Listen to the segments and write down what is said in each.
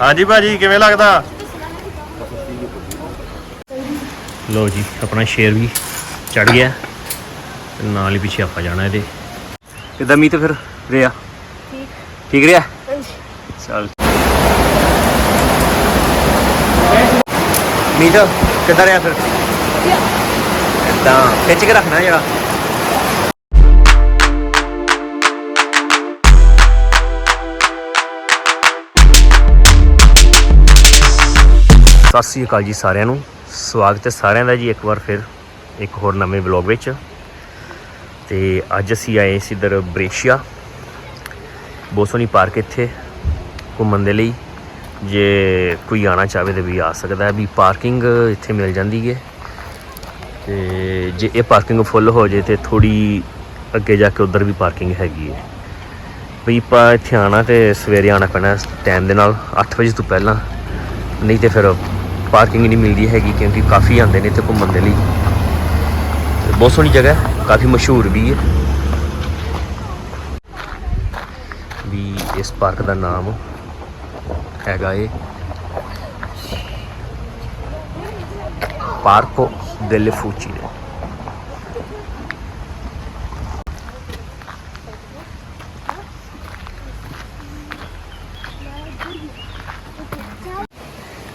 ਹਾਂਜੀ ਭਾਜੀ ਕਿਵੇਂ ਲੱਗਦਾ? ਲੋ ਜੀ ਆਪਣਾ ਸ਼ੇਰ ਵੀ ਚੜ ਗਿਆ। ਤੇ ਨਾਲ ਹੀ ਪਿੱਛੇ ਆਪਾਂ ਜਾਣਾ ਇਹਦੇ। ਕਿਦਾਂ ਮੀਤ ਫਿਰ ਰਿਆ? ਠੀਕ। ਠੀਕ ਰਿਹਾ ਚਲ। ਮੀਤ ਕਿੱਦਾਂ ਰਿਹਾ ਫਿਰ? ਇਦਾਂ ਖਿੱਚ ਕੇ ਰੱਖਣਾ ਜਿਹੜਾ। ਸਤਿ ਸ੍ਰੀ ਅਕਾਲ ਜੀ ਸਾਰਿਆਂ ਨੂੰ। ਸਵਾਗਤ ਹੈ ਸਾਰਿਆਂ ਦਾ ਜੀ ਇੱਕ ਵਾਰ ਫਿਰ, ਇੱਕ ਹੋਰ ਨਵੇਂ ਵਲੌਗ ਵਿੱਚ। ਤੇ ਅੱਜ ਅਸੀਂ ਆਏ ਸੀ ਇਧਰ ਬ੍ਰੇਸ਼ੀਆ। ਬਹੁਤ ਸੋਹਣੀ ਪਾਰਕ ਇੱਥੇ, ਘੁੰਮਣ ਦੇ ਲਈ। ਜੇ ਕੋਈ ਆਣਾ ਚਾਹਵੇ ਤੇ ਵੀ ਆ ਸਕਦਾ ਹੈ, ਵੀ ਪਾਰਕਿੰਗ ਇੱਥੇ ਮਿਲ ਜਾਂਦੀ ਹੈ। ਤੇ ਜੇ ਇਹ ਪਾਰਕਿੰਗ ਫੁੱਲ ਹੋ ਜੇ ਤੇ ਥੋੜੀ ਅੱਗੇ ਜਾ ਕੇ ਉਧਰ ਵੀ ਪਾਰਕਿੰਗ ਹੈਗੀ ਹੈ। ਵੀ ਆਪਾਂ ਇੱਥੇ ਆਣਾ ਤੇ ਸਵੇਰੇ ਆਣਾ ਪੈਣਾ ਟਾਈਮ ਦੇ ਨਾਲ 8 ਵਜੇ ਤੋਂ ਪਹਿਲਾਂ। ਨਹੀਂ ਤੇ ਫਿਰ ਪਾਰਕਿੰਗ ਨਹੀਂ ਮਿਲਦੀ ਹੈਗੀ ਕਿਉਂਕਿ ਕਾਫੀ ਆਉਂਦੇ ਨੇ ਇੱਥੇ ਘੁੰਮਣ ਦੇ ਲਈ। ਬਹੁਤ ਸੋਹਣੀ ਜਗ੍ਹਾ ਹੈ, ਕਾਫੀ ਮਸ਼ਹੂਰ ਵੀ ਹੈ। ਵੀ ਇਸ ਪਾਰਕ ਦਾ ਨਾਮ ਹੈਗਾ ਏ ਪਾਰਕੋ delle Fucine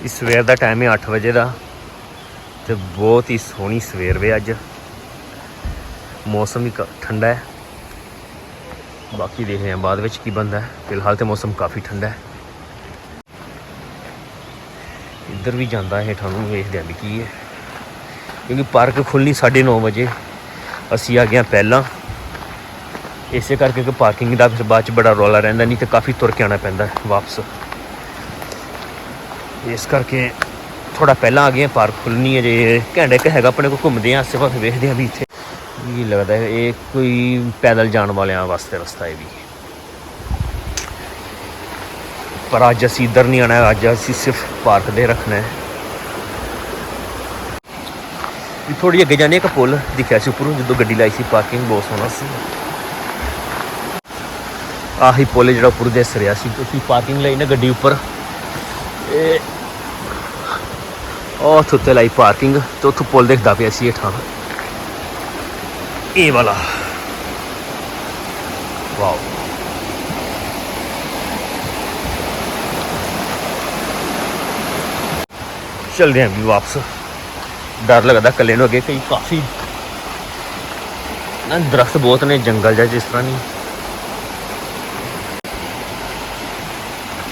ਇਸ ਸਵੇਰ ਦਾ ਟਾਈਮ ਹੈ 8 ਵਜੇ ਦਾ ਤੇ ਬਹੁਤ ਹੀ ਸੋਹਣੀ ਸਵੇਰ ਵੇ ਅੱਜ। ਮੌਸਮ ਵੀ ਠੰਡਾ ਹੈ। ਬਾਕੀ ਦੇਖਦੇ ਹਾਂ ਬਾਅਦ ਵਿੱਚ ਕੀ ਬੰਦਾ ਹੈ। ਫਿਲਹਾਲ ਤੇ ਮੌਸਮ ਕਾਫੀ ਠੰਡਾ ਹੈ। ਇੱਧਰ ਵੀ ਜਾਂਦਾ ਹੈ ਤੁਹਾਨੂੰ ਵੇਖਦੇ ਹਾਂ ਵੀ ਕੀ ਹੈ। ਕਿਉਂਕਿ ਪਾਰਕ ਖੁੱਲਣੀ 9:30 ਵਜੇ। ਅਸੀਂ ਆ ਗਏ ਹਾਂ ਪਹਿਲਾਂ। ਇਸੇ ਕਰਕੇ ਕਿ ਪਾਰਕਿੰਗ ਦਾ ਫਿਰ ਬਾਅਦ ਚ ਬੜਾ ਰੌਲਾ ਰਹਿੰਦਾ, ਨਹੀਂ ਤੇ ਕਾਫੀ ਤੁਰ ਕੇ ਆਉਣਾ ਪੈਂਦਾ ਵਾਪਸ। ਇਸ ਕਰਕੇ ਥੋੜਾ ਪਹਿਲਾਂ ਆ ਗਏ ਪਾਰਕ ਖੁੱਲਣੀ ਹੈ, ਜੇ ਘੰਟੇ ਕ ਹੈਗਾ ਆਪਣੇ ਕੋਲ ਘੁੰਮਦੇ ਆ ਆਸੇ ਪਾਸੇ ਵੇਖਦੇ ਆ ਵੀ ਇੱਥੇ ਕੀ ਲੱਗਦਾ ਹੈ। ਇਹ ਕੋਈ ਪੈਦਲ ਜਾਣ ਵਾਲਿਆਂ ਵਾਸਤੇ ਰਸਤਾ ਹੈ ਵੀ। ਪਰ ਅੱਜ ਅਸੀਂ ਇੱਧਰ ਨਹੀਂ ਆਣਾ ਅੱਜ ਅਸੀਂ ਸਿਰਫ ਪਾਰਕ ਦੇ ਰੱਖਣਾ ਹੈ। ਵੀ ਥੋੜੀ ਅੱਗੇ ਜਾਣੇ ਇੱਕ ਪੁਲ ਦਿਖਿਆ ਸੀ ਉੱਪਰੋਂ, ਜਦੋਂ ਗੱਡੀ ਲਾਈ ਸੀ ਪਾਰਕਿੰਗ, ਬਹੁਤ ਸੋਹਣਾ ਸੀ। ਆਹੀ ਪੁਲ ਜਿਹੜਾ ਉੱਪਰ ਦਿਸ ਰਿਹਾ ਸੀ, ਤੁਸੀਂ ਪਾਰਕਿੰਗ ਲਈ ਨਾ ਗੱਡੀ ਉੱਪਰ ਇਹ ਉਹ ਉੱਤੇ ਲਾਈ ਪਾਰਕਿੰਗ, ਤੇ ਉੱਥੋਂ ਪੁਲ ਦੇਖਦਾ ਪਿਆ ਸੀ ਇਹ ਥਾਂ। ਇਹ ਵਾਲਾ। ਵਾਓ। ਚਲਦੇ ਹਾਂ ਵੀ ਵਾਪਸ। ਡਰ ਲੱਗਦਾ ਕੱਲੇ ਨੂੰ ਅੱਗੇ ਕਈ ਕਾਫੀ ਨਾ ਦਰਖਤ ਬਹੁਤ ਨੇ, ਜੰਗਲ ਜਿਹਾ ਜਿਸ ਤਰ੍ਹਾਂ ਨਹੀਂ।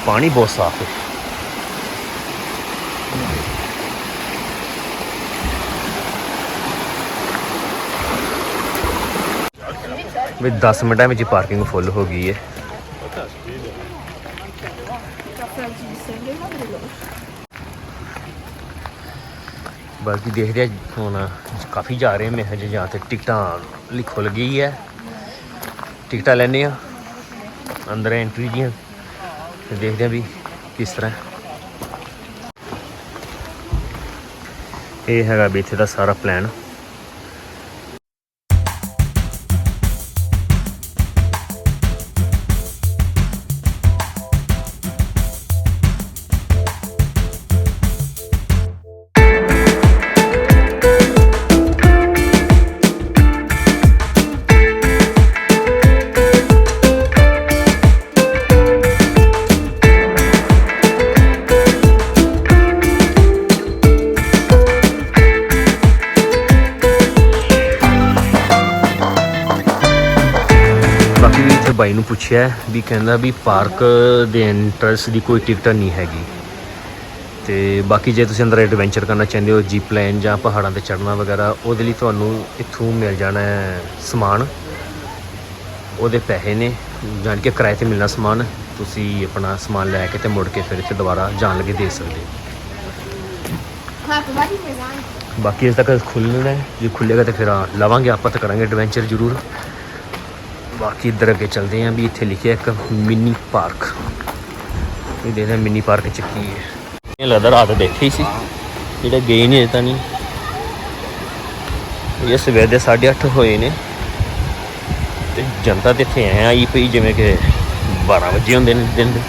ਪਾਣੀ ਬਹੁਤ ਸਾਫ਼ ਹੈ। ਵੀ 10 ਮਿੰਟਾਂ ਵਿੱਚ ਪਾਰਕਿੰਗ ਫੁੱਲ ਹੋ ਗਈ ਹੈ ਬਾਕੀ ਦੇਖਦੇ ਆ ਹੁਣ ਕਾਫੀ ਜਾ ਰਹੇ ਮੈਂ ਹਜੇ ਜਾਂ ਤੇ ਟਿਕਟਾਂ ਲਈ ਖੁੱਲ ਗਈ ਹੈ ਟਿਕਟਾਂ ਲੈਣੇ ਆ, ਅੰਦਰ ਐਂਟਰੀ ਦੀਆਂ। ਤੇ ਦੇਖਦੇ ਆ ਵੀ ਕਿਸ ਤਰ੍ਹਾਂ। ਇਹ ਹੈਗਾ ਵੀ ਇੱਥੇ ਦਾ ਸਾਰਾ ਪਲਾਨ ਪੁੱਛਿਆ ਵੀ ਕਹਿੰਦਾ ਵੀ ਪਾਰਕ ਦੇ ਐਂਟਰਸ ਦੀ ਕੋਈ ਟਿਕਟ ਨਹੀਂ ਹੈਗੀ। ਤੇ ਬਾਕੀ ਜੇ ਤੁਸੀਂ ਅੰਦਰ ਐਡਵੈਂਚਰ ਕਰਨਾ ਚਾਹੁੰਦੇ ਹੋ ਜੀਪ ਲਾਈਨ ਜਾਂ ਪਹਾੜਾਂ ਤੇ ਚੜ੍ਹਨਾ ਵਗੈਰਾ, ਉਹਦੇ ਲਈ ਤੁਹਾਨੂੰ ਇੱਥੋਂ ਮਿਲ ਜਾਣਾ ਹੈ ਸਮਾਨ। ਉਹਦੇ ਪੈਸੇ ਨੇ, ਜਾਣ ਕੇ ਕਿਰਾਏ ਤੇ ਮਿਲਣਾ ਸਮਾਨ। ਤੁਸੀਂ ਆਪਣਾ ਸਮਾਨ ਲੈ ਕੇ ਤੇ ਮੁੜ ਕੇ ਫਿਰ ਇੱਥੇ ਦੁਬਾਰਾ ਜਾਣ ਲੱਗੇ ਦੇ ਸਕਦੇ ਹੋ। ਬਾਕੀ ਅਜੇ ਤੱਕ ਖੁੱਲ੍ਹਣਾ ਹੈ। ਜੇ ਖੁੱਲੇਗਾ ਤਾਂ ਫਿਰ ਲਵਾਂਗੇ ਆਪਾਂ ਤਾਂ ਕਰਾਂਗੇ ਐਡਵੈਂਚਰ ਜ਼ਰੂਰ। ਬਾਕੀ ਇੱਧਰ ਅੱਗੇ ਚੱਲਦੇ ਆਂ ਵੀ ਇੱਥੇ ਲਿਖਿਆ ਇੱਕ ਮਿੰਨੀ ਪਾਰਕ। ਇਹ ਦੇਖਦੇ ਮਿੰਨੀ ਪਾਰਕ ਚ ਕੀ ਹੈ। ਇਹ ਲੱਗਦਾ ਰਾਤ ਦੇਖੀ ਸੀ। ਜਿਹੜੇ ਗਏ ਨਹੀਂ ਤਾਂ ਨਹੀਂ। ਇਹ ਸਵੇਰ ਦੇ 8:30 ਹੋਏ ਨੇ। ਤੇ ਜਨਤਾ ਤੇ ਇੱਥੇ ਐ ਆਈ ਪਈ ਜਿਵੇਂ ਕਿ 12 ਵਜੇ ਹੁੰਦੇ ਨੇ ਦਿਨ ਦੇ।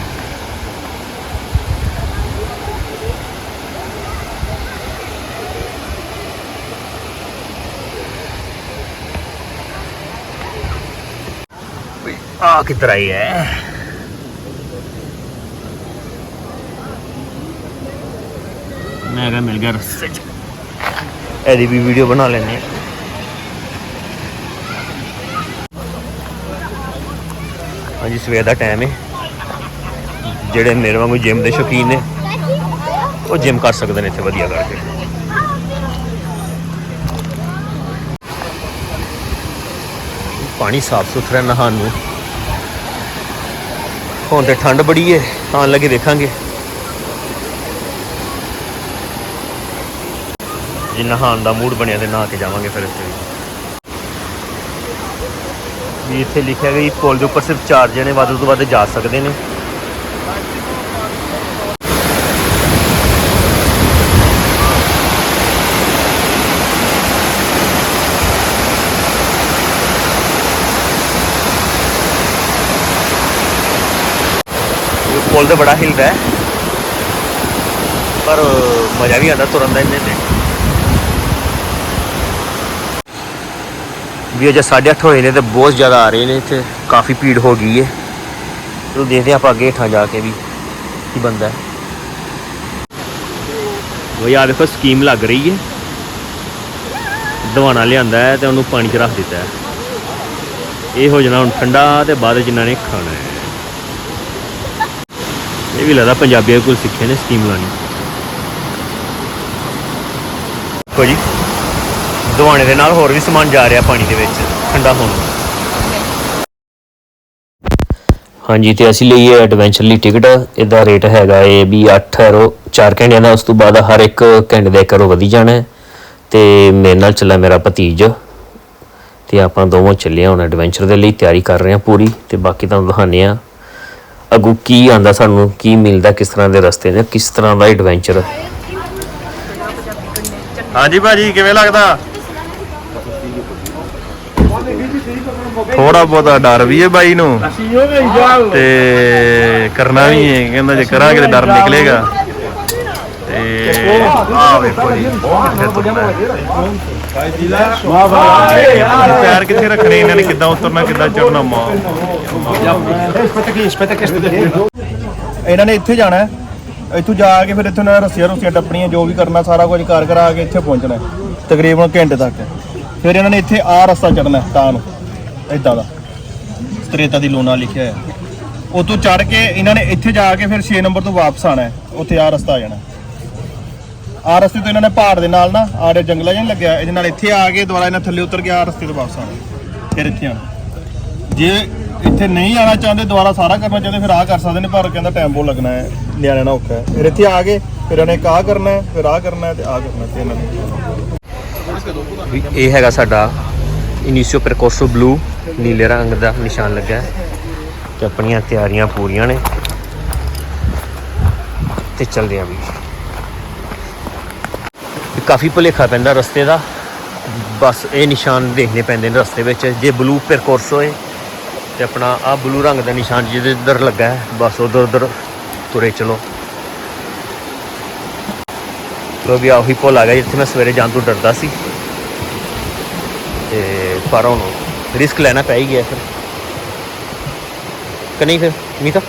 ਆ ਕਿੱਧਰ ਆਈ ਹੈ ਮੈਂ ਕਿਹਾ ਮਿਲ ਗਿਆ ਰਸਤੇ 'ਚ। ਇਹਦੀ ਵੀ ਵੀਡੀਓ ਬਣਾ ਲੈਣੇ ਹਾਂਜੀ ਸਵੇਰ ਦਾ ਟਾਈਮ ਹੈ ਜਿਹੜੇ ਮੇਰੇ ਵਾਂਗੂ ਜਿਮ ਦੇ ਸ਼ੌਕੀਨ ਨੇ ਉਹ ਜਿਮ ਕਰ ਸਕਦੇ ਨੇ ਇੱਥੇ ਵਧੀਆ ਕਰਕੇ। ਪਾਣੀ ਸਾਫ਼ ਸੁਥਰਾ ਨਹਾਉਣ ਨੂੰ। ਹੁਣ ਤੇ ਠੰਡ ਬੜੀ ਹੈ ਆਉਣ ਲੱਗੇ ਦੇਖਾਂਗੇ ਜੇ ਨਹਾਉਣ ਦਾ ਮੂਡ ਬਣਿਆ ਤੇ ਨਹਾ ਕੇ ਜਾਵਾਂਗੇ ਫਿਰ ਇੱਥੇ ਵੀ। ਇੱਥੇ ਲਿਖਿਆ ਗਿਆ ਪੁਲ ਦੇ ਉੱਪਰ ਸਿਰਫ ਚਾਰ ਜਣੇ ਵੱਧ ਤੋਂ ਵੱਧ ਜਾ ਸਕਦੇ ਨੇ। ਪੁਲ ਤੇ ਬੜਾ ਹਿਲਦਾ ਹੈ। ਪਰ ਮਜ਼ਾ ਵੀ ਆਉਂਦਾ ਤੁਰਨ ਦਾ ਇੰਨੇ ਤੇ। ਵੀ ਅਜੇ 8:30 ਹੋਏ ਨੇ ਤੇ ਬਹੁਤ ਜ਼ਿਆਦਾ ਆ ਰਹੇ ਨੇ ਇੱਥੇ। ਕਾਫੀ ਭੀੜ ਹੋ ਗਈ ਹੈ ਚਲੋ ਦੇਖਦੇ ਆਪਾਂ ਅੱਗੇ ਹੇਠਾਂ ਜਾ ਕੇ ਵੀ ਕੀ ਬੰਦਾ ਹੈ। ਉਹ ਯਾਰ ਦੇਖੋ ਸਕੀਮ ਲੱਗ ਰਹੀ ਹੈ ਦਵਾਣਾ ਲਿਆਂਦਾ ਹੈ ਤੇ ਉਹਨੂੰ ਪਾਣੀ 'ਚ ਰੱਖ ਦਿੱਤਾ ਹੈ। ਇਹ ਹੋ ਜਾਣਾ ਹੁਣ ਠੰਡਾ ਤੇ ਬਾਅਦ ਵਿੱਚ ਇਹਨਾਂ ਨੇ ਖਾਣਾ ਹੈ। ਇਹ ਵੀ ਲੱਗਦਾ ਪੰਜਾਬੀਆਂ ਕੋਲ ਸਿੱਖੇ ਨੇ ਸਕੀਮ ਲਾਣੀ ਕੋ ਜੀ ਦਵਾਣੇ ਦੇ ਨਾਲ ਹੋਰ ਵੀ ਸਮਾਨ ਜਾ ਰਿਹਾ ਪਾਣੀ ਦੇ ਵਿੱਚ ਠੰਡਾ ਹੋਣ। ਹਾਂਜੀ ਤੇ ਅਸੀਂ ਲਈ ਹੈ ਐਡਵੈਂਚਰ ਲਈ ਟਿਕਟ ਇਹਦਾ ਰੇਟ ਹੈਗਾ ਇਹ ਵੀ 8 ਯੂਰੋ 4 ਘੰਟਿਆਂ ਦਾ। ਉਸ ਤੋਂ ਬਾਅਦ ਹਰ ਇੱਕ ਘੰਟੇ ਦਾ 1 ਯੂਰੋ ਵਧੀ ਜਾਣਾ ਤੇ ਮੇਰੇ ਨਾਲ ਚੱਲਾ ਮੇਰਾ ਭਤੀਜ। ਤੇ ਆਪਾਂ ਦੋਵੇਂ ਚੱਲੇ ਹੁਣ ਐਡਵੈਂਚਰ ਦੇ ਲਈ। ਤਿਆਰੀ ਕਰ ਰਹੇ ਹਾਂ ਪੂਰੀ। ਤੇ ਬਾਕੀ ਤੁਹਾਨੂੰ ਦਿਖਾਉਂਦੇ ਹਾਂ ਅਗੂ ਕੀ ਆਂਦਾ ਸਾਨੂੰ, ਕੀ ਮਿਲਦਾ, ਕਿਸ ਤਰ੍ਹਾਂ ਦੇ ਰਸਤੇ ਨੇ, ਕਿਸ ਤਰ੍ਹਾਂ ਦਾ ਐਡਵੈਂਚਰ ਹਾਂਜੀ ਭਾਜੀ, ਕਿਵੇਂ ਲੱਗਦਾ? ਥੋੜਾ ਬਹੁਤਾ ਡਰ ਵੀ ਹੈ ਬਾਈ ਨੂੰ। ਤੇ ਕਰਨਾ ਵੀ ਹੈ, ਕਹਿੰਦਾ ਜੇ ਕਰਾਂਗੇ ਤੇ ਡਰ ਨਿਕਲੇਗਾ। ਤੇ ਆ ਵੇਖੋ ਜੀ ਕਿੱਥੇ ਤੁਰਨਾ ਪੈਰ ਕਿੱਥੇ ਰੱਖਣੇ ਇਹਨਾਂ ਨੇ ਕਿੱਦਾਂ ਉਤਰਨਾ ਕਿੱਦਾਂ ਚੜਨਾ ਮਾਂ। ਇਹਨਾਂ ਨੇ ਇੱਥੇ ਜਾਣਾ ਹੈ। ਇੱਥੋਂ ਜਾ ਕੇ ਫਿਰ ਇੱਥੋਂ ਨਾ ਰੱਸੀਆਂ ਰੁੱਸੀਆਂ ਟੱਪਣੀਆਂ ਜੋ ਵੀ ਕਰਨਾ ਸਾਰਾ ਕੁਝ ਕਰ ਕਰਾ ਕੇ ਇੱਥੇ ਪਹੁੰਚਣਾ ਹੈ। ਤਕਰੀਬਨ ਘੰਟੇ ਤੱਕ। ਫਿਰ ਇਹਨਾਂ ਨੇ ਇੱਥੇ ਆ ਰਸਤਾ ਚੜਨਾ ਹੈ ਤਾਂ ਨੂੰ। ਇਦਾਂ ਦਾ। ਸਤਰੇਤਾ ਦੀ ਲੋਨਾ ਲਿਖਿਆ ਹੈ ਉਤੋਂ ਚੜ ਕੇ ਇਹਨਾਂ ਨੇ ਇੱਥੇ ਜਾ ਕੇ ਫਿਰ 6 ਨੰਬਰ ਤੋਂ ਵਾਪਸ ਆਣਾ ਹੈ। ਉੱਥੇ ਆ ਰਸਤਾ ਆ ਜਾਣਾ ਆ ਰਸਤੇ ਤੋਂ ਇਹਨਾਂ ਨੇ ਪਹਾੜ ਦੇ ਨਾਲ ਨਾ ਆੜੇ ਜੰਗਲਾਂ ਜਿਹਾ ਲੱਗਿਆ। ਇਹਦੇ ਨਾਲ ਇੱਥੇ ਆ ਕੇ ਦੁਬਾਰਾ ਇਹਨਾਂ ਥੱਲੇ ਉਤਰ ਕੇ ਆ ਰਸਤੇ ਤੋਂ ਵਾਪਸ ਆਣਾ ਫਿਰ ਇੱਥੇ ਆਣਾ ਜੇ ਇੱਥੇ ਨਹੀਂ ਆਣਾ ਚਾਹੁੰਦੇ, ਦੁਬਾਰਾ ਸਾਰਾ ਕਰਨਾ ਚਾਹੁੰਦੇ, ਫਿਰ ਆ ਕਰ ਸਕਦੇ ਨੇ, ਪਰ ਕਹਿੰਦਾ ਟਾਈਮ ਬਹੁਤ ਲੱਗਣਾ ਹੈ। ਲਿਆ ਲੈਣਾ ਔਖਾ ਹੈ। ਫਿਰ ਇੱਥੇ ਆ ਗਏ, ਫਿਰ ਇਹਨੇ ਕਾ ਕਰਨਾ ਹੈ, ਫਿਰ ਆ ਕਰਨਾ ਹੈ ਤੇ ਆ ਕਰਨਾ ਤੇ ਇਹਨਾਂ ਨੇ। ਵੀ ਇਹ ਹੈਗਾ ਸਾਡਾ ਇਨੀਸ਼ੀਓ ਪ੍ਰਕੋਸੋ ਬਲੂ ਨੀਲੇ ਰੰਗ ਦਾ ਨਿਸ਼ਾਨ ਲੱਗਾ ਹੈ ਤੇ ਆਪਣੀਆਂ ਤਿਆਰੀਆਂ ਪੂਰੀਆਂ ਨੇ ਤੇ ਚੱਲਦੇ ਆਂ ਵੀ। ਕਾਫੀ ਭੁਲੇਖਾ ਪੈਂਦਾ ਰਸਤੇ ਦਾ। ਬਸ ਇਹ ਨਿਸ਼ਾਨ ਦੇਖਣੇ ਪੈਂਦੇ ਨੇ ਰਸਤੇ ਵਿੱਚ। ਜੇ ਬਲੂ ਪ੍ਰਕੋਸੋ ਹੋਏ ਤੇ ਆਪਣਾ ਆ ਬਲੂ ਰੰਗ ਦਾ ਨਿਸ਼ਾਨ ਜਿਹਦੇ ਇੱਧਰ ਲੱਗਾ ਹੈ, ਬਸ ਉਧਰ ਉਧਰ ਤੁਰੇ ਚਲੋ। ਲੋ ਵੀ ਆਹੀ ਭੁੱਲ ਆ ਗਿਆ ਜਿੱਥੇ ਮੈਂ ਸਵੇਰੇ ਜਾਣ ਤੋਂ ਡਰਦਾ ਸੀ। ਤੇ ਪਰ ਹੁਣ ਰਿਸਕ ਲੈਣਾ ਪੈ ਹੀ ਗਿਆ ਫਿਰ। ਕਿ ਨਹੀਂ ਫਿਰ, ਮੀਤਾ?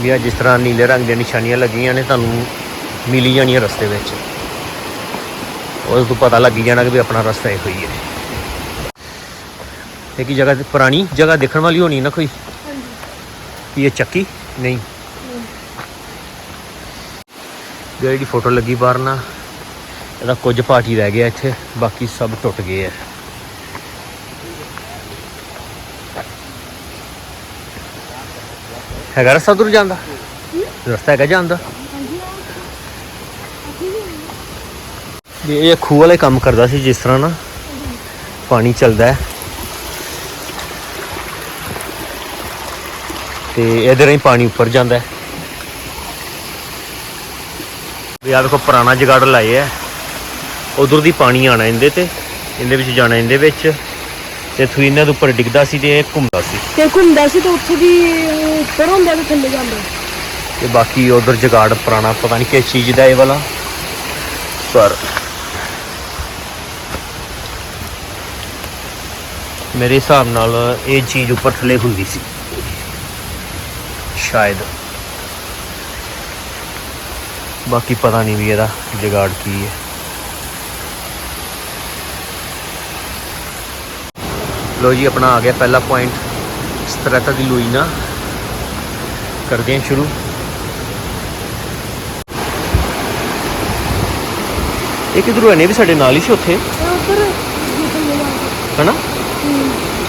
ਵੀ ਆ ਜਿਸ ਤਰ੍ਹਾਂ ਨੀਲੇ ਰੰਗ ਦੀਆਂ ਨਿਸ਼ਾਨੀਆਂ ਲੱਗੀਆਂ ਨੇ ਤੁਹਾਨੂੰ ਮਿਲੀ ਜਾਣੀਆਂ ਰਸਤੇ ਵਿੱਚ। ਉਹ ਤੋਂ ਪਤਾ ਲੱਗ ਜਾਣਾ ਕਿ ਵੀ ਆਪਣਾ ਰਸਤਾ ਇਹੋ ਹੀ ਹੈ। ਇਹ ਕੀ ਜਗ੍ਹਾ ਤੇ ਪੁਰਾਣੀ ਜਗ੍ਹਾ ਦੇਖਣ ਵਾਲੀ ਹੋਣੀ ਨਾ ਕੋਈ? ਵੀ ਇਹ ਚੱਕੀ? ਨਹੀਂ। ਜਿਹੜੀ ਫੋਟੋ ਲੱਗੀ ਬਾਹਰ ਨਾ ਇਹਦਾ ਕੁਝ ਪਾਰਟੀ ਰਹਿ ਗਿਆ ਇੱਥੇ ਬਾਕੀ ਸਭ ਟੁੱਟ ਗਏ ਆ। ਹੈਗਾ ਰਸਤਾ ਦੂਰ ਜਾਂਦਾ ਰਸਤਾ ਹੈਗਾ ਜਾਂਦਾ ਇਹ ਖੂਹ ਵਾਲੇ ਕੰਮ ਕਰਦਾ ਸੀ ਜਿਸ ਤਰ੍ਹਾਂ ਨਾ, ਪਾਣੀ ਚੱਲਦਾ ਹੈ। ਤੇ ਇਹਦੇ ਰਾਹੀਂ ਪਾਣੀ ਉੱਪਰ ਜਾਂਦਾ ਹੈ। ਵੀ ਆਹ ਦੇਖੋ ਪੁਰਾਣਾ ਜਗਾੜ ਲਾਏ ਹੈ। ਉਧਰ ਦੀ ਪਾਣੀ ਆਣਾ ਇਹਦੇ ਤੇ, ਇਹਦੇ ਵਿੱਚ ਜਾਣਾ ਇਹਦੇ ਵਿੱਚ। ਤੇ ਥੂ ਇਹਨਾਂ ਦੇ ਉੱਪਰ ਡਿੱਗਦਾ ਸੀ ਤੇ ਇਹ ਘੁੰਮਦਾ ਸੀ। ਤੇ ਘੁੰਮਦਾ ਸੀ ਤੇ ਉੱਥੇ ਦੀ ਉੱਪਰ ਹੁੰਦਾ ਤੇ ਥੱਲੇ ਜਾਂਦਾ। ਤੇ ਬਾਕੀ ਉਧਰ ਜਗਾੜ ਪੁਰਾਣਾ ਪਤਾ ਨਹੀਂ ਕਿਸ ਚੀਜ਼ ਦਾ ਇਹ ਵਾਲਾ। ਪਰ ਮੇਰੇ ਹਿਸਾਬ ਨਾਲ ਇਹ ਚੀਜ਼ ਉੱਪਰ ਥੱਲੇ ਹੁੰਦੀ ਸੀ। ਸ਼ਾਇਦ। ਬਾਕੀ ਪਤਾ ਨਹੀਂ ਵੀ ਇਹਦਾ ਜਗਾੜ ਕੀ ਹੈ। ਲੋ ਜੀ ਆਪਣਾ ਆ ਗਿਆ ਪਹਿਲਾ ਪੁਆਇੰਟ ਸਤਰਤਾ ਦੀ ਲੂਈਨਾ ਕਰਦੇ ਹਾਂ ਸ਼ੁਰੂ। ਇਹ ਕਿਧਰੋਂ ਨੇ ਵੀ ਸਾਡੇ ਨਾਲ ਹੀ ਸੀ ਉੱਥੇ? ਹਨਾ?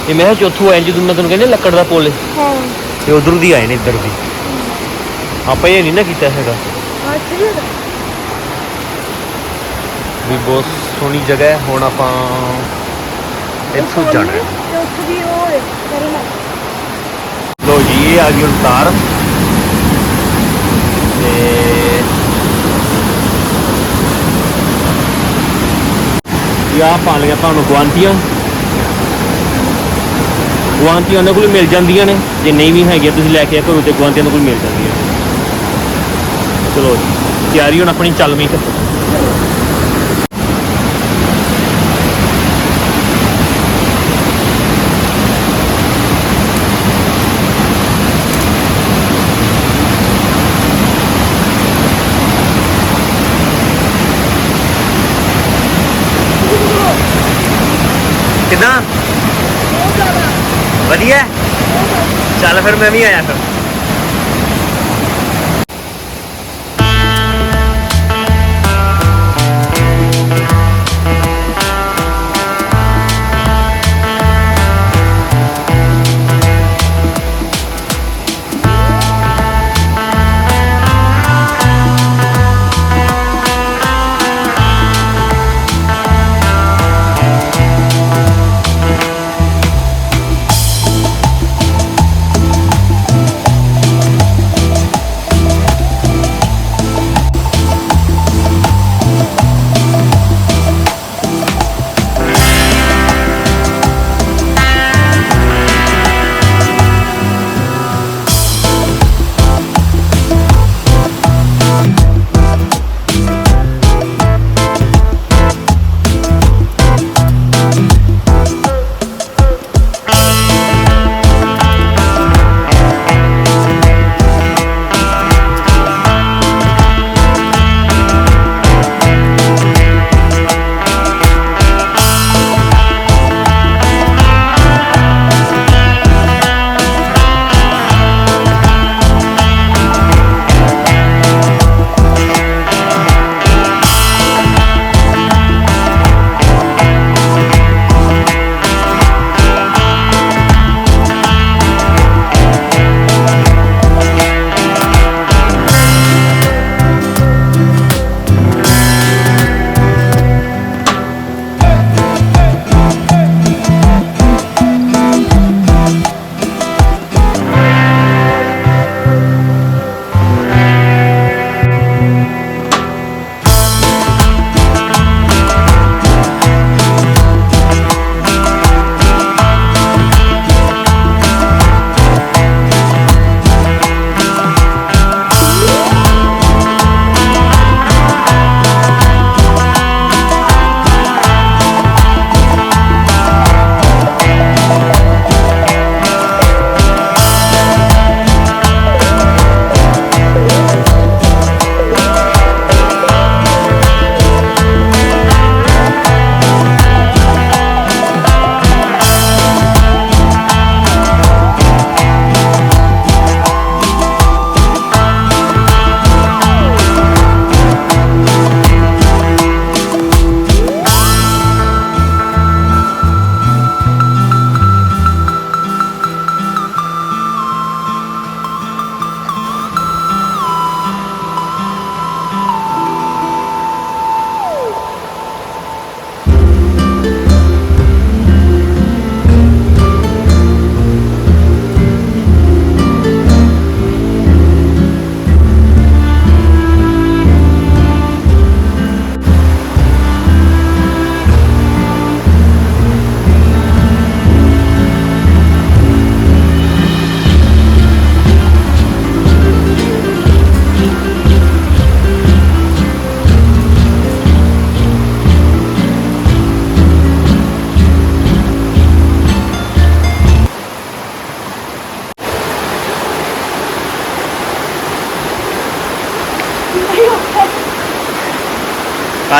ਇਹ ਮੈਂ ਕਿਹਾ ਚੌਥੂ ਐ ਜਦੋਂ ਮੈਂ ਤੈਨੂੰ ਕਹਿੰਦਾ ਲੱਕੜ ਦਾ ਪੁੱਲ ਹਾਂ। ਤੇ ਉਧਰ ਦੀ ਆਏ ਨੇ ਇੱਧਰ ਦੀ ਆਪਾਂ ਇਹ ਨਹੀਂ ਨਾ ਕੀਤਾ ਹੈਗਾ। ਵੀ ਬਹੁਤ ਸੋਹਣੀ ਜਗ੍ਹਾ ਹੈ। ਹੁਣ ਆਪਾਂ ਇੱਥੋਂ ਜਾਣਾ ਹੈ ਤੇ ਉੱਥੇ ਵੀ ਉਹ ਹੈ ਕਰਨ ਲੋ ਜੀ ਇਹ ਆ ਤਾਰ। ਤੇ ਯਾ ਪਾ ਲਿਆ ਤੁਹਾਨੂੰ ਗੁਆਂਟੀਆਂ ਗੁਆਂਟੀਆਂ ਉਹਨਾਂ ਕੋਲ ਮਿਲ ਜਾਂਦੀਆਂ ਨੇ। ਜੇ ਨਹੀਂ ਵੀ ਹੈਗੀਆਂ, ਤੁਸੀਂ ਲੈ ਕੇ ਆ ਘਰੋਂ ਤੇ ਗੁਆਂਟੀਆਂ ਕੋਲ ਮਿਲ ਜਾਂਦੀਆਂ ਚਲੋ ਤਿਆਰੀ ਹੁਣ ਆਪਣੀ ਚੱਲ ਮੀ ਤੇ ਕਿਦਾਂ ਵਧੀਆ ਹੈ? ਚੱਲ ਫਿਰ ਮੈਂ ਵੀ ਆਇਆ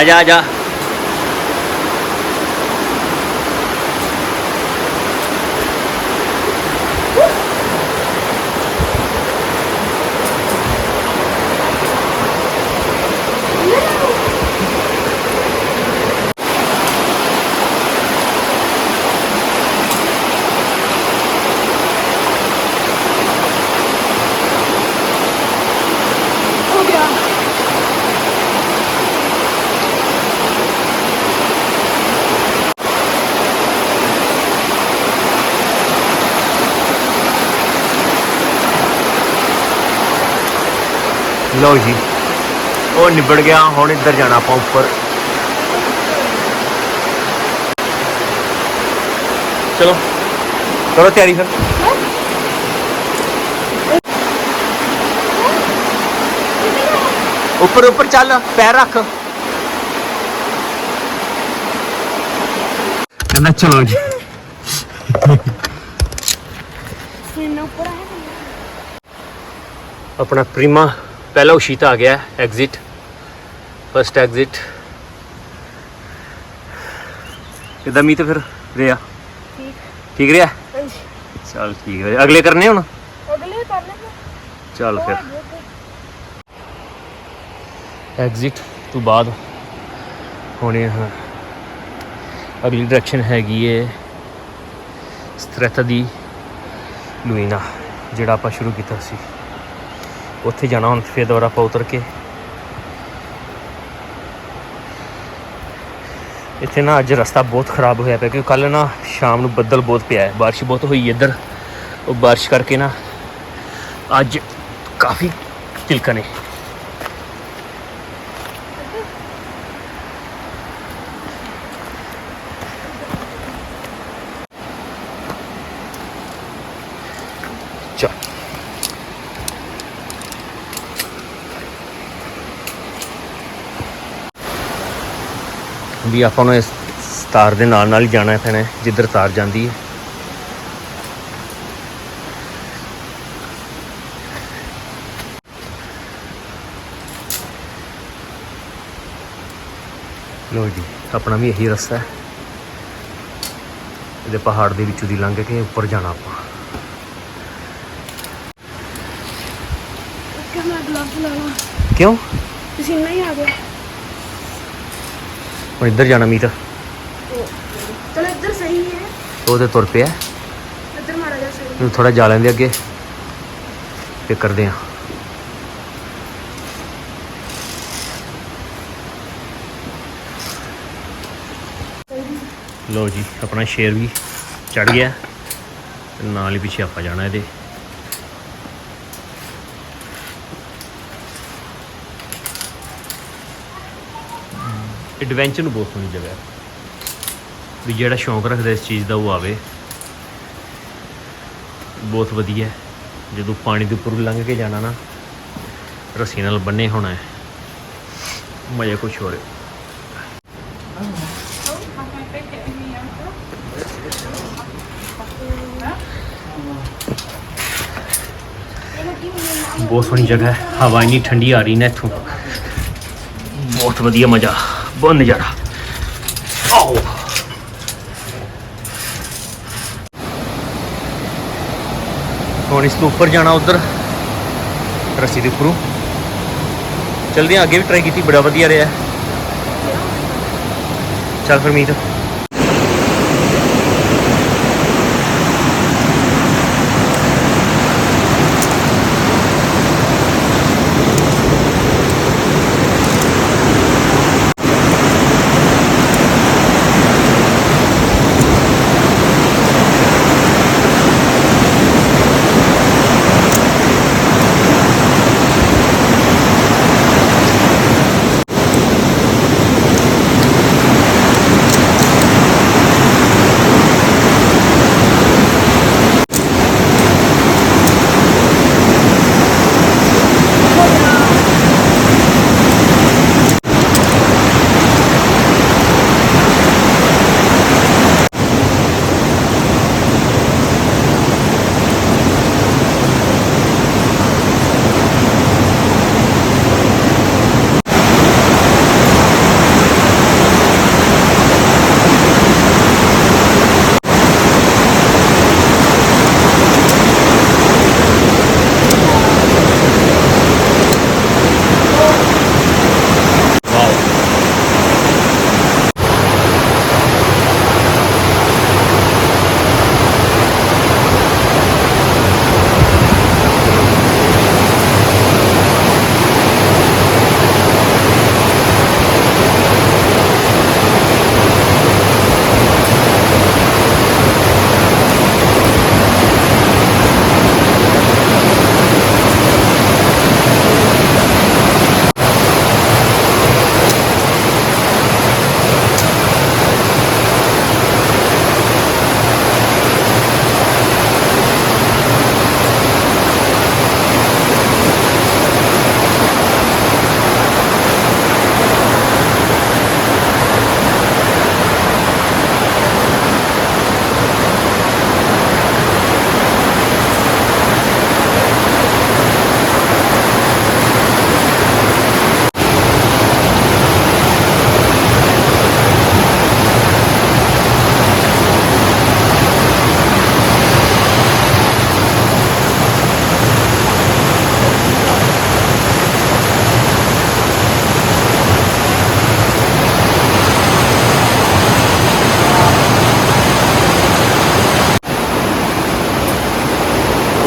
ਫਿਰ ਆ ਜਾ ਲਓ ਜੀ। ਉਹ ਨਿਬੜ ਗਿਆ ਹੁਣ ਇੱਧਰ ਜਾਣਾ ਆਪਾਂ ਉੱਪਰ। ਚਲੋ। ਕਰੋ ਤਿਆਰੀ ਫਿਰ। ਉੱਪਰ ਉੱਪਰ ਚੱਲ ਪੈਰ ਰੱਖ। ਕਹਿੰਦਾ ਚਲੋ ਜੀ। ਆਪਣਾ ਪ੍ਰੀਮਾ। ਪਹਿਲਾ ਉਸ਼ੀਤਾ ਆ ਗਿਆ ਐਗਜ਼ਿਟ ਫਸਟ ਐਗਜ਼ਿਟ ਕਿਦਾਂ ਮੀਤ ਫਿਰ? ਰਿਹਾ ਠੀਕ। ਠੀਕ ਰਿਹਾ ਚਲ ਠੀਕ ਹੈ ਅਗਲੇ ਕਰਨੇ ਹੁਣ? ਅਗਲੇ ਕਰ ਚੱਲ ਫਿਰ। ਐਗਜ਼ਿਟ ਤੋਂ ਬਾਅਦ ਹੋਣੇ ਹਾਂ ਅਗਲੀ ਡਾਇਰੈਕਸ਼ਨ ਹੈਗੀ ਏ ਸਟ੍ਰੈਟਾ ਦੀ ਲੂਈਨਾ ਜਿਹੜਾ ਆਪਾਂ ਸ਼ੁਰੂ ਕੀਤਾ ਸੀ। ਉੱਥੇ ਜਾਣਾ ਹੁਣ ਫਿਰ ਦੁਬਾਰਾ ਆਪਾਂ ਉਤਰ ਕੇ। ਇੱਥੇ ਨਾ ਅੱਜ ਰਸਤਾ ਬਹੁਤ ਖਰਾਬ ਹੋਇਆ ਪਿਆ ਕਿਉਂਕਿ ਕੱਲ ਨਾ ਸ਼ਾਮ ਨੂੰ ਬੱਦਲ ਬਹੁਤ ਪਿਆ ਹੈ। ਬਾਰਿਸ਼ ਬਹੁਤ ਹੋਈ ਇੱਧਰ। ਉਹ ਬਾਰਿਸ਼ ਕਰਕੇ ਨਾ ਅੱਜ ਕਾਫੀ ਤਿਲਕਣ ਵੀ ਆਪਾਂ ਨੂੰ ਇਸ ਤਾਰ ਦੇ ਨਾਲ ਨਾਲ ਹੀ ਜਾਣਾ ਪੈਣਾ ਜਿੱਧਰ ਤਾਰ ਜਾਂਦੀ ਹੈ। ਲੋ ਜੀ ਆਪਣਾ ਵੀ ਇਹੀ ਰਸਤਾ ਹੈ। ਇਹਦੇ ਪਹਾੜ ਦੇ ਵਿੱਚੋਂ ਦੀ ਲੰਘ ਕੇ ਉੱਪਰ ਜਾਣਾ ਆਪਾਂ। ਕਿਉਂ? ਪਸੀਨਾ ਹੀ ਆ ਗਿਆ ਹੁਣ ਇੱਧਰ ਜਾਣਾ ਮੀਤ। ਚਲੋ ਇੱਧਰ ਸਹੀ ਹੈ। ਉਹ ਤੇ ਤੁਰ ਪਿਆ। ਇੱਧਰ ਮਾਰਾ ਜਾ ਸਹੀ। ਇਹਨੂੰ ਥੋੜਾ ਜਾ ਲੈਂਦੇ ਅੱਗੇ। ਫਿਰ ਕਰਦੇ ਆ ਲੋ ਜੀ ਆਪਣਾ ਸ਼ੇਰ ਵੀ ਚੜ ਗਿਆ। ਤੇ ਨਾਲ ਹੀ ਪਿੱਛੇ ਆਪਾਂ ਜਾਣਾ ਇਹਦੇ। ਐਡਵੈਂਚਰ ਨੂੰ ਬਹੁਤ ਸੋਹਣੀ ਜਗ੍ਹਾ ਹੈ। ਵੀ ਜਿਹੜਾ ਸ਼ੌਂਕ ਰੱਖਦਾ ਇਸ ਚੀਜ਼ ਦਾ ਉਹ ਆਵੇ। ਬਹੁਤ ਵਧੀਆ ਜਦੋਂ ਪਾਣੀ ਦੇ ਉੱਪਰ ਲੰਘ ਕੇ ਜਾਣਾ ਨਾ, ਰੱਸੀ ਨਾਲ ਬੰਨੇ ਹੋਣਾ ਹੈ। ਮਜ਼ਾ ਕੁਛ ਹੋਰ ਹੈ। ਬਹੁਤ ਸੋਹਣੀ ਜਗ੍ਹਾ ਹੈ। ਹਵਾ ਇੰਨੀ ਠੰਡੀ ਆ ਰਹੀ ਨਾ ਇੱਥੋਂ। ਬਹੁਤ ਵਧੀਆ ਮਜ਼ਾ। ਬਹੁਤ ਨਜ਼ਾਰਾ। ਆਓ। ਹੁਣ ਇਸ ਤੋਂ ਉੱਪਰ ਜਾਣਾ ਉਧਰ, ਰੱਸੀ ਦੇ ਉੱਪਰੋਂ। ਚਲਦੇ ਹਾਂ, ਅੱਗੇ ਵੀ ਟਰਾਈ ਕੀਤੀ, ਬੜਾ ਵਧੀਆ ਰਿਹਾ। ਚੱਲ ਫਿਰ ਮੀਤ।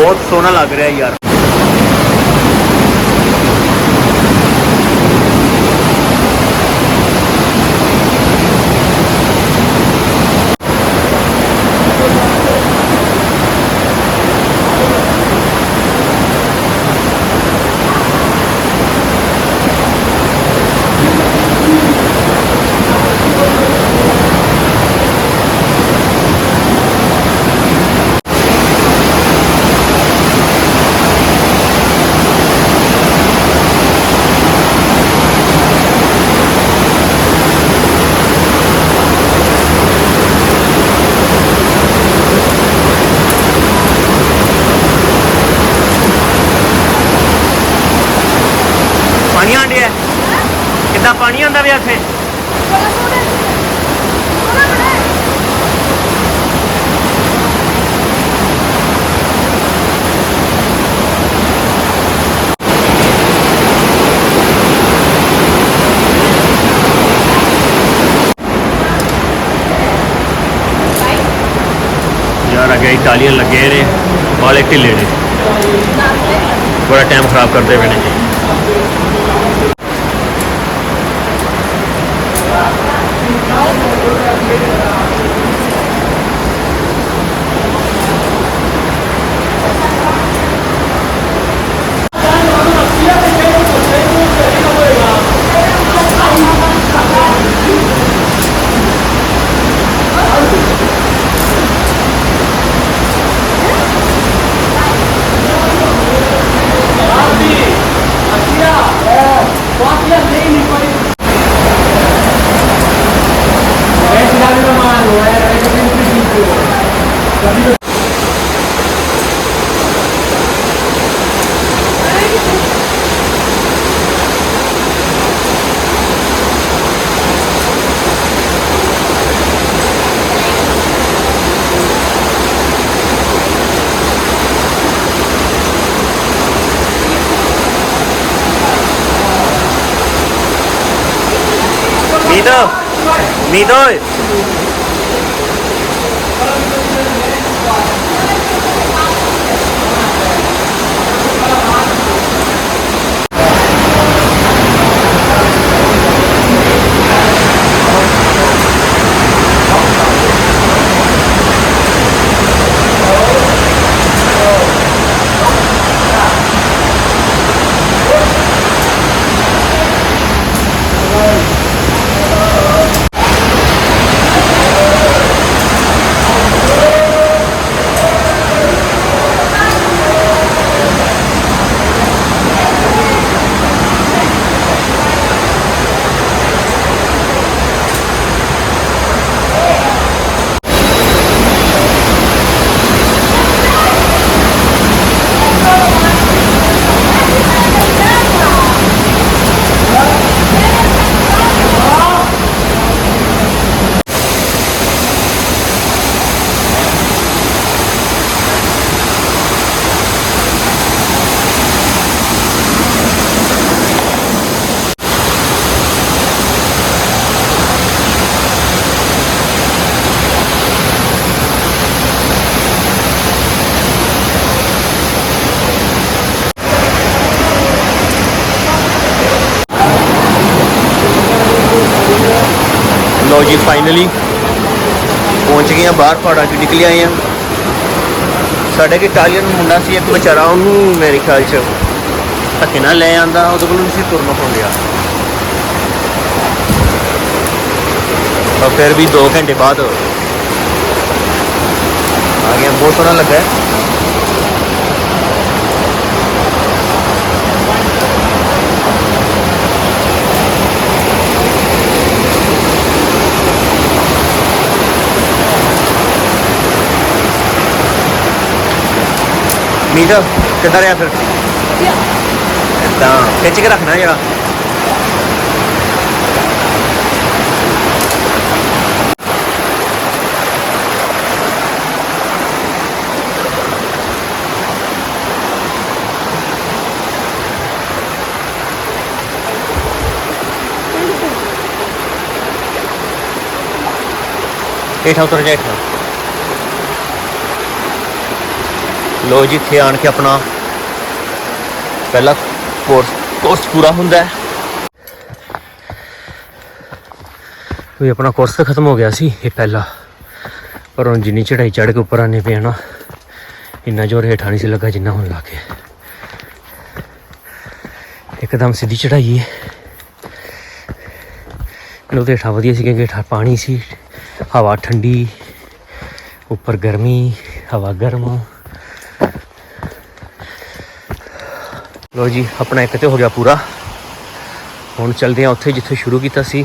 ਬਹੁਤ ਸੋਹਣਾ ਲੱਗ ਰਿਹਾ ਯਾਰ ਪਾਣੀ ਆਂਡਿਆ ਕਿੱਦਾਂ ਪਾਣੀ ਆਂਦਾ ਵੀ ਇੱਥੇ ਯਾਰ ਲੱਗੇ ਨੇ ਵਾਲੇ ਢਿੱਲੇ ਨੇ। ਬੜਾ ਟਾਈਮ ਖਰਾਬ ਕਰਦੇ ਪਏ ਨੇ। ਜੀ dito. Midoy. ਬਾਹਰ ਪਹਾੜਾਂ 'ਚ ਨਿਕਲ ਆਏ ਆ ਸਾਡੇ ਕਿ ਇਟਾਲੀਅਨ ਮੁੰਡਾ ਸੀ, ਇੱਕ ਵਿਚਾਰਾ ਉਹਨੂੰ ਮੇਰੇ ਖਿਆਲ 'ਚ ਧੱਕੇ ਨਾਲ ਲੈ ਆਂਦਾ, ਉਹਦੇ ਕੋਲੋਂ ਨਹੀਂ ਸੀ ਤੁਰਨਾ ਪਾਉਂਦਿਆ ਤਾਂ ਫਿਰ ਵੀ 2 ਘੰਟੇ ਬਾਅਦ ਆ ਗਿਆ, ਬਹੁਤ ਸੋਹਣਾ ਲੱਗਾ। ਹੈ। ਮੀਟ ਕਿੱਦਾਂ ਰਿਹਾ ਫਿਰ ਤਾਂ ਖਿੱਚ ਕੇ ਰੱਖਣਾ ਜਰਾ ਹੇਠਾਂ ਉਤਰ ਜਾ ਹੇਠਾਂ ਲੋ ਜੀ, ਇੱਥੇ ਆਣ ਕੇ ਆਪਣਾ ਪਹਿਲਾ ਕੋਰਸ ਕੋਰਸ ਪੂਰਾ ਹੁੰਦਾ ਹੈ। ਵੀ ਆਪਣਾ ਕੋਰਸ ਤਾਂ ਖਤਮ ਹੋ ਗਿਆ ਸੀ, ਇਹ ਪਹਿਲਾ। ਪਰ ਹੁਣ ਜਿੰਨੀ ਚੜਾਈ ਚੜ ਕੇ ਉੱਪਰ ਆਨੇ ਪਿਆ ਨਾ, ਇੰਨਾ ਜ਼ੋਰ ਹੇਠਾਂ ਨਹੀਂ ਸੀ ਲੱਗਾ ਜਿੰਨਾ ਹੁਣ ਲੱਗ ਗਿਆ ਇੱਕਦਮ ਸਿੱਧੀ ਚੜਾਈ ਹੈ ਲੋ ਤੇ ਹੇਠਾਂ ਵਧੀਆ ਸੀ ਕਿਉਂਕਿ ਹੇਠਾਂ ਪਾਣੀ ਸੀ, ਹਵਾ ਠੰਡੀ, ਉੱਪਰ ਗਰਮੀ, ਹਵਾ ਗਰਮ। ਲੋ ਜੀ, ਆਪਣਾ ਇੱਕ ਤੇ ਹੋ ਗਿਆ ਪੂਰਾ। ਹੁਣ ਚੱਲਦੇ ਆ ਉੱਥੇ ਜਿੱਥੇ ਸ਼ੁਰੂ ਕੀਤਾ ਸੀ।